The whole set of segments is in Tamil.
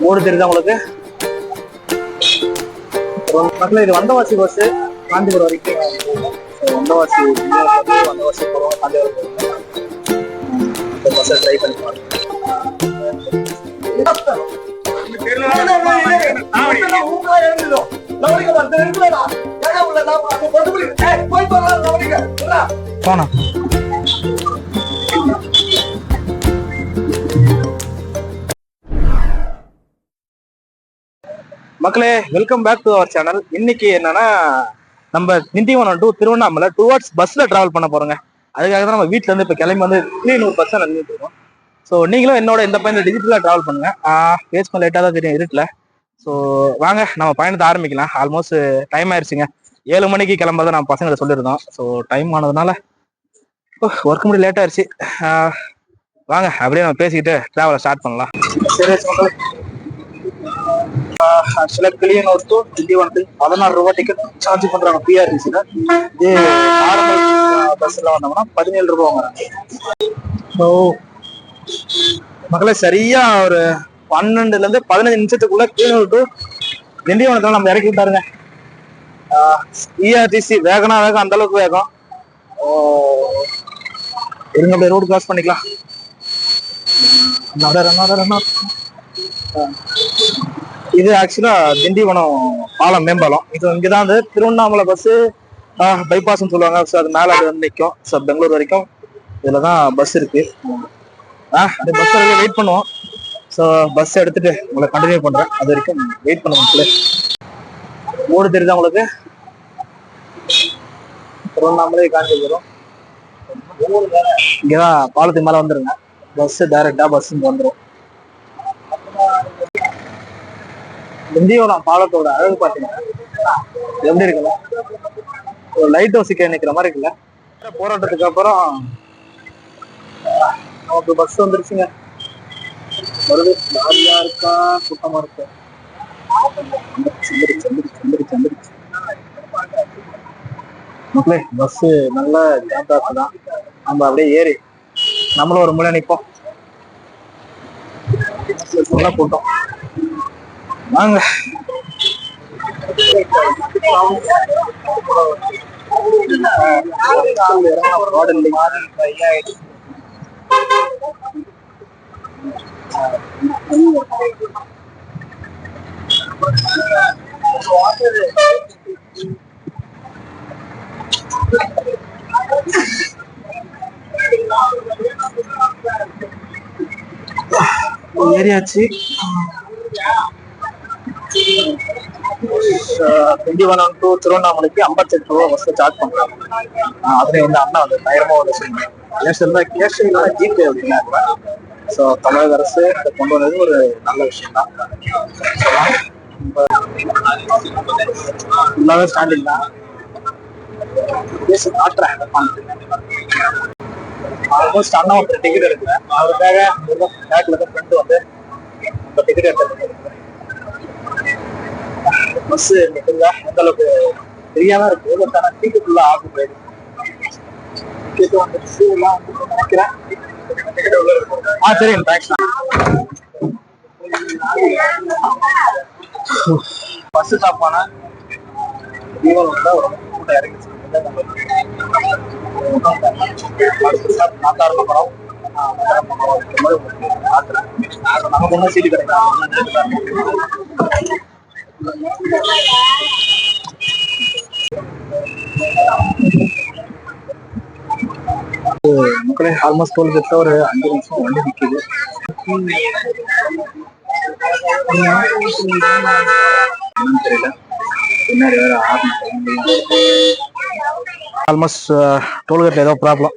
ஓடு தெரியுதா உங்களுக்கு? மக்கள் இது வந்தவாசி பஸ் காஞ்சிபுரம் வரைக்கும் வந்தவாசி வந்தவாசி போகிறோம் காஞ்சிபுரம் போகிறோம் பஸ்ஸை ட்ரை பண்ணி பாருங்க. போனா. மக்களே welcome back to our channel இன்னைக்கு என்னன்னா நம்ம திண்டிவனம் டு திருவண்ணாமலை டுவர்ட்ஸ் பஸ்ல டிராவல் பண்ண போறோங்க. அதுக்காக தான் நம்ம வீட்டுல இருந்து இப்ப கிளம்பி வந்து நூறு பஸ் நின்றுட்டு இருக்கோம். ஸோ நீங்களும் என்னோட இந்த பயணம் டிஜிட்டலா டிராவல் பண்ணுங்க. பேஸ் பண்ண லேட்டாக தான் தெரியும் இருட்டில். ஸோ வாங்க நம்ம பயணத்தை ஆரம்பிக்கலாம். ஆல்மோஸ்ட் டைம் ஆயிடுச்சுங்க ஏழு மணிக்கு கிளம்புறதை நம்ம பசங்களை சொல்லியிருந்தோம். ஸோ டைம் ஆனதுனால ஒர்க் முடி லேட் ஆயிடுச்சு வாங்க அப்படியே நம்ம பேசிக்கிட்டு டிராவலை ஸ்டார்ட் பண்ணலாம். சரி. ஆக்சுவலாக கிளியனூர் டு திண்டிவனத்துக்கு பதினாறு ரூபாய் டிக்கெட் சார்ஜ் பண்றாங்க பிஆர்டிசில இதே நார்மல் பஸ்ல வந்தோம்னா பதினேழு ரூபா வாங்குறாங்க. ஓ மக்களே சரியா ஒரு பன்னெண்டுல இருந்து பதினஞ்சு நிமிஷத்துக்குள்ள கிளியனூர் டு திண்டிவனத்தில் நம்ம இறக்கி விட்டாருங்க. இஆர்டிசி வேகனா வேகம் அந்த அளவுக்கு வேகம். ஓ, இருங்க அப்படியே ரோடு கிராஸ் பண்ணிக்கலாம். நடர நடர another. இது ஆக்சுவலா திண்டிவனம் பாலம் மேம்பாலம். இது இங்கதான் வந்து திருவண்ணாமலை பஸ் பைபாஸ்ன்னு சொல்லுவாங்க. ஸோ அது மேல அது வந்து நிற்கும் ஸோ பெங்களூர் வரைக்கும் இதுல தான் பஸ் இருக்கு. ஆ அந்த பஸ் வரைக்கும் வெயிட் பண்ணுவோம். ஸோ பஸ் எடுத்துட்டு உங்களை கண்டினியூ பண்றேன். அது வரைக்கும் வெயிட் பண்ண மக்களே. ஓடு தெரியுதா உங்களுக்கு? திருவண்ணாமலை காஞ்சிபுரம் இங்கதான் பாலத்துக்கு மேல வந்துருங்க. பஸ் டைரக்டா பஸ் வந்துடும் இந்தியோட பாலத்தோட அழகு பாத்தீங்கன்னா எப்படி இருக்குல்ல? ஒரு லைட் ஹவுஸுக்கு நிக்கிற மாதிரி இருக்குல்ல? போராட்டத்துக்கு அப்புறம் நமக்கு பஸ் வந்துருச்சுங்க. வருது ஜாலியா இருக்கா? கூட்டமா இருக்கா? வந்துருச்சு மக்களே பஸ் நல்ல ஜாந்தாஸ் தான். நம்ம அப்படியே ஏறி நம்மளும் ஒரு முறை நிற்போம் நல்லா கூட்டம். வாங்க. ஏறியாச்சு. திண்டிவனம் டு திருவண்ணாமலைக்கு ஐம்பத்தெட்டு ரூபா பஸ் சார்ஜ் பண்ணுறாங்க ஆஹ் அதுல வந்து அண்ணா வந்து தைரியமா வந்து சொல்லுங்க கேஷ் இருந்தால் கேஷ் இல்லைன்னா ஜிபே அப்படின்னா ஸோ தமிழக அரசு அதை கொண்டு வந்தது ஒரு நல்ல விஷயம் தான் ஃபுல்லாவே ஸ்டாண்டிங் தான் பேசி காட்டுறேன் ஆல்மோஸ்ட் அண்ணா ஒருத்தர் டிக்கெட் எடுக்கிறேன் அவருக்காக பேக்கில் இருந்து ஃப்ரெண்டு வந்து இப்போ டிக்கெட் எடுத்து பஸ் நிற்கிறதா எந்த அளவுக்கு தெரியாம இருக்கு. பட் டிக்கெட் ஃபுல்லா ஆகும் போயிடுது டிக்கெட் வந்துருச்சு எல்லாம் வந்து நினைக்கிறேன். ஆ சரி தேங்க்ஸ் பஸ் ஸ்டாப் ஆனா தீபாவளி வந்து ஒரு கூட்டம் இறங்கிச்சு அடுத்த ஸ்டாப் நாத்தாரம் படம் நமக்கு ஒன்றும் சீட்டு கிடைக்கும் மக்களே ஆல்மோஸ்ட் டோல் கிட்ட ஒரு அஞ்சு நிமிஷம் வண்டி நிற்குது தெரியல பின்னாடி வேற ஆல்மோஸ்ட் டோல்கேட்ல ஏதோ ப்ராப்ளம்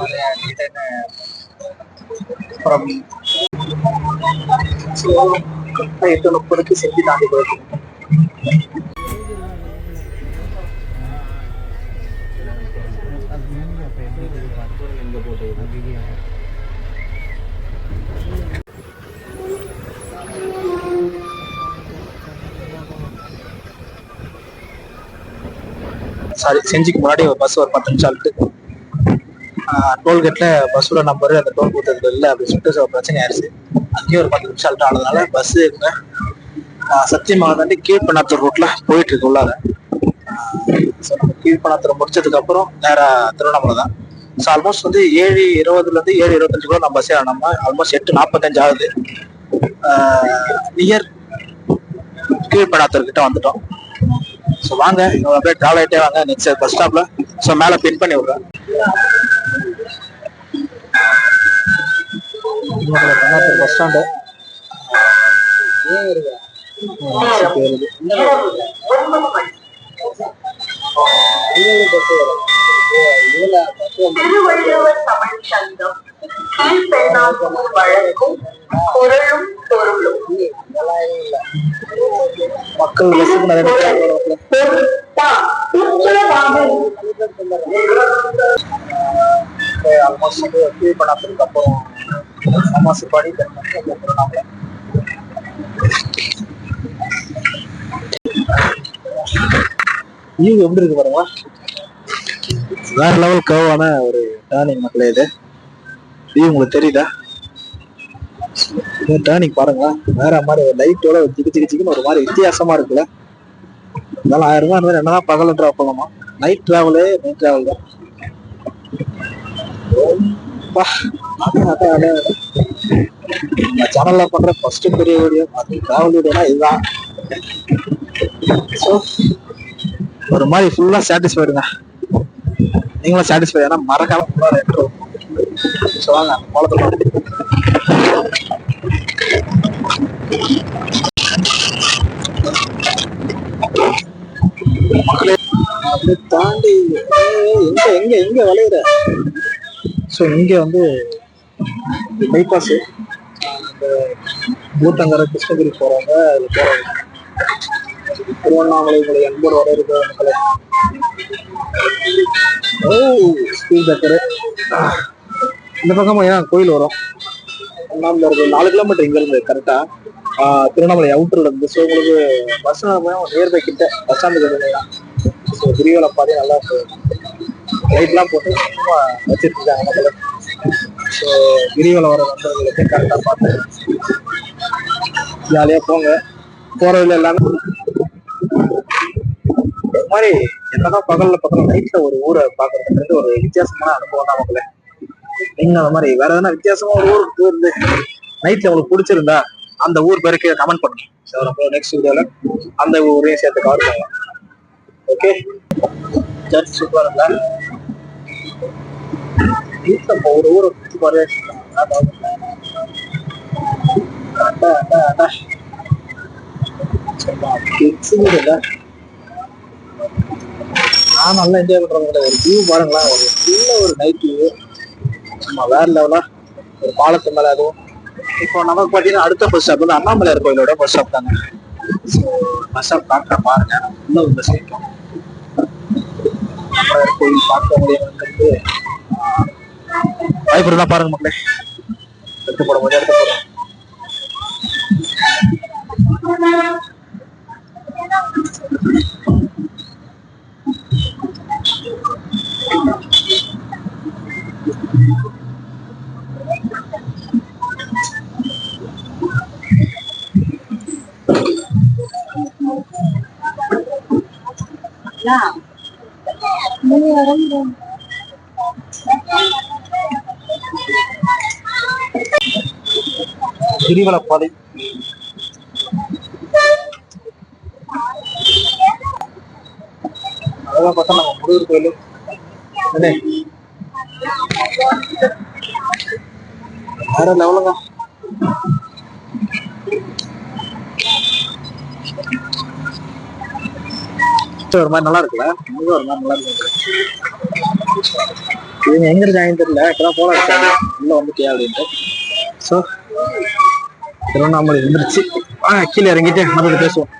அப்புறம் எட்டு முப்பதுக்கு செஞ்சு தாண்டி போயிருக்கு சாரி செஞ்சுக்கு முன்னாடி ஒரு பஸ் ஒரு பத்து நிமிஷம் ஆகிட்டு டோல்கேட்ல பஸ்ஸோட நம்பர் அந்த டோல் கொடுத்தது இல்லை அப்படின்னு சொல்லிட்டு பிரச்சனை ஆயிடுச்சு. அங்கேயும் ஒரு பத்து நிமிஷம் ஆல்ட்டு ஆனதுனால பஸ் இருக்குங்க சத்தியமாக தாண்டி கீழ்பண்ணாத்தூர் ரூட்ல போயிட்டு இருக்கு உள்ளார. ஸோ நம்ம கீழ்பண்ணாத்தூர் முடிச்சதுக்கு அப்புறம் நேரா திருவண்ணாமலை தான். ஸோ ஆல்மோஸ்ட் வந்து ஏழு இருபதுல இருந்து ஏழு இருபத்தஞ்சுக்குள்ள நம்ம பஸ்ஸே நம்ம ஆல்மோஸ்ட் எட்டு நாற்பத்தஞ்சு ஆகுது. நியர் கீழ்பண்ணாத்தூர் கிட்ட வந்துட்டோம். ஸோ வாங்க அப்படியே டிராவல் ஆகிட்டே வாங்க நெக்ஸ்ட் பஸ் ஸ்டாப்ல ஸோ மேலே பின் பண்ணி விடுறேன். பஸ் ஸ்டாண்டு மக்கள் பஸ்ஸுக்கு நிறைய ஆல்மோஸ்ட் வந்து அப்புறம் சமாசு பாடி வியூ எப்படி இருக்கு பாருங்க? வேற லெவல் கர்வான ஒரு டேர்னிங் மக்களே இது. வியூ உங்களுக்கு தெரியுதா? இந்த டேர்னிங் பாருங்க. வேற மாதிரி ஒரு லைட்டோட ஜிக்கு ஜிக்கு ஜிக்குன்னு ஒரு மாதிரி வித்தியாசமா இருக்குல்ல. இருந்தாலும் ஆயிரம் ரூபாய் இருந்தாலும் என்னதான் பகல டிராவல் பண்ணலாமா நைட் டிராவலே நைட் டிராவல் தான். சேனல்ல பண்ற ஃபர்ஸ்ட் பெரிய வீடியோ அது டிராவல் வீடியோனா இதுதான். ஸோ ஒரு மாதிரி ஃபுல்லா சாட்டிஸ்ஃபைடுங்க நீங்களும் சாட்டிஸ்ஃபை ஆனால் மறக்காம ஃபுல்லா ரெட்ரோ ஸோ வாங்க குளத்துல மக்களே அப்படியே தாண்டி எங்க எங்க எங்க விளையுற? ஸோ இங்க வந்து பைபாஸ் பூத்தங்கரை கிருஷ்ணகிரி போறவங்க அதுல போறவங்க திருவண்ணாமலை உங்களை அன்போடு வர இருக்கிற மக்களை ஓ ஸ்பீட் பிரேக்கரு இந்த பக்கமா ஏன் கோயில் வரும்? ஒன்னாமல இருக்கு நாலு கிலோமீட்டர் இங்க இருந்து கரெக்டா திருவண்ணாமலை அவுட்டர்ல இருந்து ஸோ உங்களுக்கு பஸ் நியர்பை கிட்ட பஸ் ஸ்டாண்டுக்கு ஸோ கிரிவல பாதை நல்லா லைட்லாம் போட்டு மக்கள் ஸோ கிரிவலம் வர வந்தவங்களுக்கு கரெக்டாக பார்த்து ஜாலியாக போங்க. போறதுல எல்லாமே இது மாதிரி என்னதான் பகல்ல பக்கம் நைட்ல ஒரு ஊரை பாக்குறதுன்றது ஒரு வித்தியாசமான அனுபவம் தான் மக்களே நீங்க அந்த மாதிரி வேற எதனா வித்தியாசமா ஒரு ஊருக்கு போயிருந்து நைட்ல உங்களுக்கு பிடிச்சிருந்தா அந்த ஊர் பேருக்கு கமெண்ட் பண்ணுங்க. ஸோ நம்ம நெக்ஸ்ட் வீடியோல அந்த ஊரையும் சேர்த்து கவர் பண்ணலாம். ஓகே சர்ச் சூப்பராக இருந்தா வீட்டுல ஒரு ஊரை இல்ல? நான் நல்லா என்ஜாய் பண்றேன் ஒரு வியூ பாருங்களேன். ஒரு நல்ல ஒரு நைட் வியூ சும்மா வேற லெவலா ஒரு பாலத்து மேல அதுவும். இப்போ நமக்கு பாத்தீங்கன்னா அடுத்த பஸ் ஸ்டாப் வந்து அண்ணாமலையார் கோயிலோட பஸ் ஸ்டாப் தாங்க. ஸோ பஸ் ஸ்டாப் பார்க்க பாருங்க. இன்னும் ஒரு பஸ் நிற்கும் அண்ணாமலையார் கோயில் பார்க்க முடியாது வாய்ப்பு இருந்தா பாருங்க மக்களே எடுத்து போட போது எடுத்து போடுறோம் கிரிவல பாதை அதெல்லாம் பார்த்தா நம்ம முருகர் கோயில். என்ன வேற லெவலுங்க ஒரு மாதிரி நல்லா இருக்குல்ல? முருகர் ஒரு மாதிரி நல்லா இருக்கு இவங்க எங்க இருக்காங்கன்னு தெரியல. இப்பதான் போல இருக்காங்க உள்ள வந்துட்டியா அப்படின்ட்டு. ஸோ திருவண்ணாமலை வந்துருச்சு ஆ கீழே இறங்கிட்டு மறுபடியும் பேசுவோம்.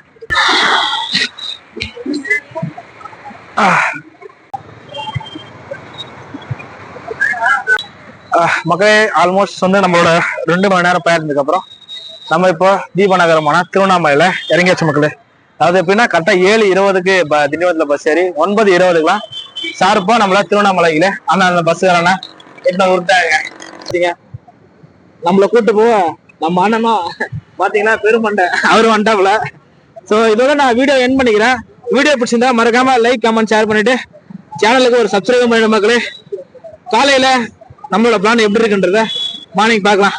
மக்களே ஆல்மோஸ்ட் வந்து நம்மளோட ரெண்டு மணி நேரம் பயணத்துக்கு அப்புறம் நம்ம இப்போ தீபநகரமான திருவண்ணாமலையில இறங்கியாச்சு மக்களே. அதாவது எப்படின்னா கரெக்டா ஏழு இருபதுக்கு ப- திண்டிவனத்துல பஸ் ஏறி ஒன்பது இருபதுக்குலாம் ஷார்ப்பா நம்மள திருவண்ணாமலையில ஆனா அந்த பஸ் வேணா எட்டு விட்டாங்க சரிங்க நம்மள கூட்டு போக நம்ம அண்ணனும் பாத்தீங்கன்னா பெருமண்டை அவரு வந்துட்டாப்புல சோ இதோட நான் வீடியோ என் பண்ணிக்கிறேன். வீடியோ பிடிச்சிருந்தா மறக்காம லைக் கமெண்ட் ஷேர் பண்ணிட்டு சேனலுக்கு ஒரு சப்ஸ்கிரைப் பண்ணிடு மக்களே. காலையில நம்மளோட பிளான் எப்படி இருக்குன்றத மார்னிங் பார்க்கலாம்.